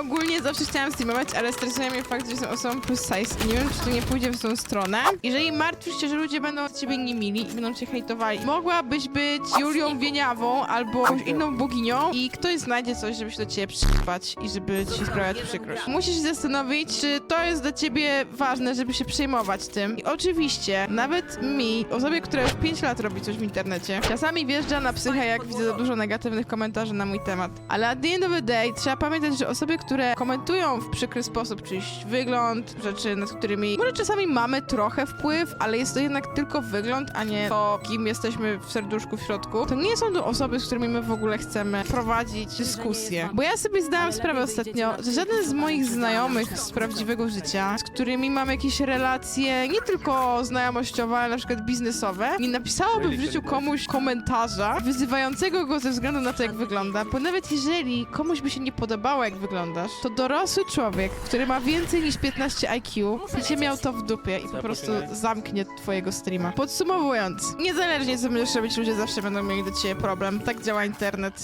ogólnie zawsze chciałam streamować, ale stresuje mnie fakt, że jestem osobą plus size i nie wiem, czy to nie pójdzie w tą stronę. Jeżeli martwisz się, że ludzie będą ciebie niemili i będą cię hejtowali, mogłabyś być Julią Wieniawą albo jakąś inną boginią i ktoś znajdzie coś, żeby się do ciebie przypać i żeby ci sprawiać przykrość. Musisz się zastanowić, czy to jest dla ciebie ważne, żeby się przejmować tym. I oczywiście, nawet mi, osobie, która już 5 lat robi coś w internecie, czasami wjeżdża na psychę, jak widzę za dużo negatywnych komentarzy na mój temat. Ale at the end of the day trzeba pamiętać, że osoby, które komentują w przykry sposób czyjś wygląd, rzeczy, nad którymi może czasami mamy trochę wpływ, ale jest to jednak tylko wygląd, a nie to, kim jesteśmy w serduszku w środku, to nie są to osoby, z którymi my w ogóle chcemy prowadzić dyskusję. Bo ja sobie zdałam sprawę ostatnio, że żaden z moich znajomych z prawdziwego życia, z którymi mam jakieś relacje nie tylko znajomościowe, ale na przykład biznesowe, nie napisałoby w życiu komuś komentarza wyzywającego go ze względu na to, jak wygląda. Bo nawet jeżeli komuś by się nie podobało, jak wyglądasz, to dorosły człowiek, który ma więcej niż 15 IQ, będzie miał to w dupie i po prostu zamknie twojego streama. Podsumowując, niezależnie co będziesz robić, ludzie zawsze będą mieli do ciebie problem. Tak działa internet.